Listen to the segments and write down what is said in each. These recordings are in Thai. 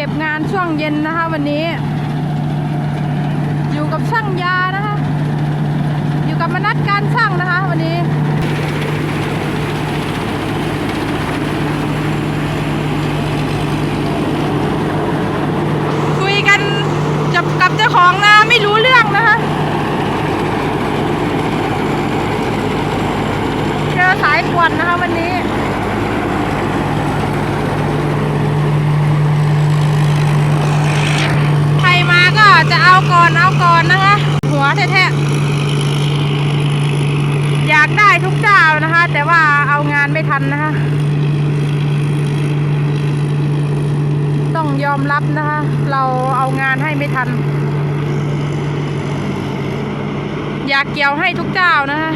เก็บงานช่วงเย็นนะคะ วันนี้ อยู่กับช่างยานะคะ อยู่กับมนัดการช่างนะคะ วันนี้คุยกันจับกับเจ้าของนาไม่รู้เรื่องนะคะเจอสายกวนนะคะวันนี้ ใครมาก็จะเอาก่อนเอาก่อนนะคะ หัว แท้ๆอยากได้ทุกเจ้านะคะ แต่ว่าเอางานไม่ทันนะคะ ต้องยอมรับนะคะ เราเอางานให้ไม่ทัน อยากเกี่ยวให้ทุกเจ้านะคะ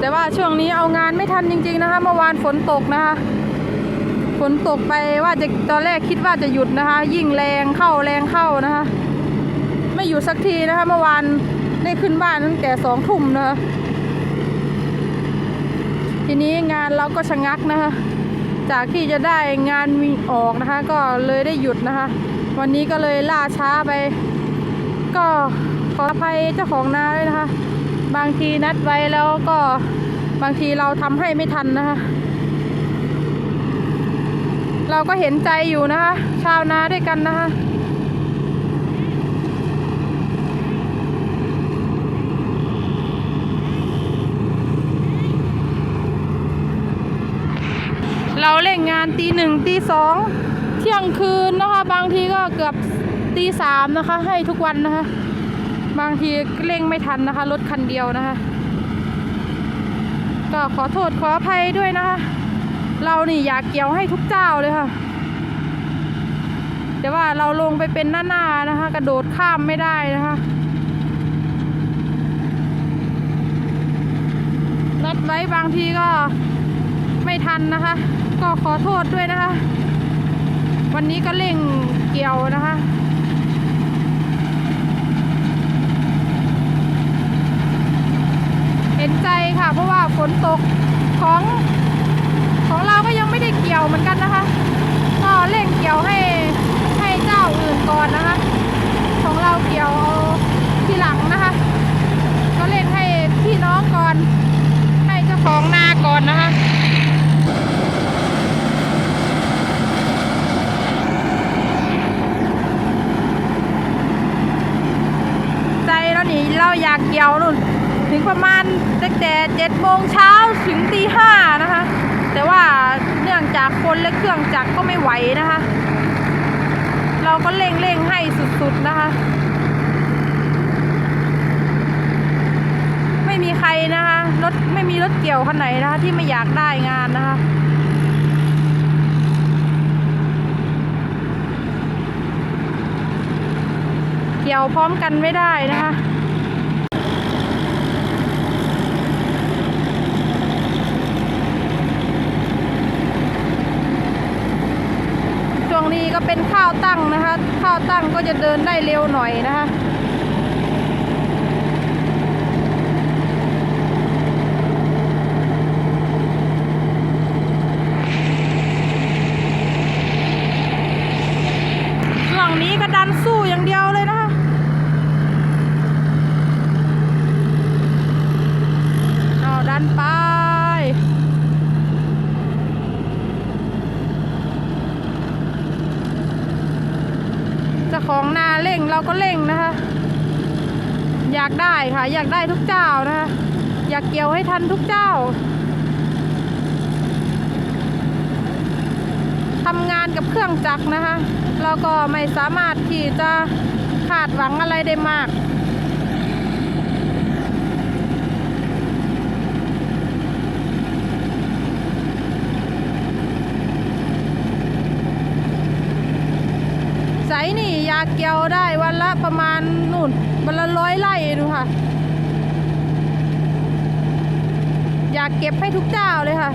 แต่ว่าช่วงนี้เอางานไม่ทันจริง ๆนะคะ เมื่อวานฝนตกนะคะ ฝนตกไปว่าจะตอนแรกคิดว่าจะหยุดนะคะ ยิ่งแรงเข้าแรงเข้านะคะ ไม่หยุดสักทีนะคะเมื่อวานได้ขึ้นบ้านตั้งแต่สองทุ่มนะคะทีนี้งานเราก็ชะงักนะคะ จากที่จะได้งานมีออกนะคะ ก็เลยได้หยุดนะคะ วันนี้ก็เลยล่าช้าไป ก็ขออภัยเจ้าของนาด้วยนะคะ บางทีนัดไว้แล้วก็บางทีเราทำให้ไม่ทันนะคะ เราก็เห็นใจอยู่นะคะ ชาวนาด้วยกันนะคะเราเล่นงานตีหนึ่งตีสองเที่ยงคืนนะคะ บางทีก็เกือบตีสามนะคะ ให้ทุกวันนะคะ บางทีเร่งไม่ทันนะคะ รถคันเดียวนะคะ ก็ขอโทษขออภัยด้วยนะคะ เรานี่อยากเกี่ยวให้ทุกเจ้าเลยค่ะ แต่ว่าเราลงไปเป็นหน้าๆนะคะ กระโดดข้ามไม่ได้นะคะนัดไว้บางทีก็ไม่ทันนะคะ ก็ขอโทษด้วยนะคะ วันนี้ก็เร่งเกี่ยวนะคะเห็นใจค่ะ เพราะว่าฝนตกของของ เกี่ยวเหมือนกันนะคะ ก็เร่งเกี่ยวให้ให้เจ้าอื่นก่อนนะคะ ของเราเกี่ยวเอาทีหลังนะคะ ก็เร่งให้พี่น้องก่อน ให้เจ้าของนาก่อนนะคะใจเราหนีเราอยากเกี่ยวนู่นถึงประมาณตั้งแต่เจ็ดโมงเช้าถึงตีห้านะคะ แต่ว่า จากคนและเครื่องจักรก็ไม่ไหวนะคะ เราก็เร่งเร่งให้สุดๆนะคะ ไม่มีใครนะคะรถไม่มีรถเกี่ยวคันไหนนะคะ ที่ไม่อยากได้งานนะคะเกี่ยวพร้อมกันไม่ได้นะคะ ช่วงนี้ก็ เป็นข้าวตั้งนะคะ ข้าวตั้งก็จะเดินได้เร็วหน่อยนะคะ ช่วงนี้ก็ดันสู้อย่างเดียวเลยนะคะ เอาดันไป เจ้าของนาเร่งเราก็เร่งนะคะ อยากได้ค่ะ อยากได้ทุกเจ้านะคะ อยากเกี่ยวให้ทันทุกเจ้าทำงานกับเครื่องจักรนะคะ เราก็ไม่สามารถที่จะคาดหวังอะไรได้มาก ใสนี่ยาเกียวได้วันละประมาณนู่นวันละร้อยไร่ดูค่ะ อยากเก็บให้ทุกเจ้าเลยค่ะ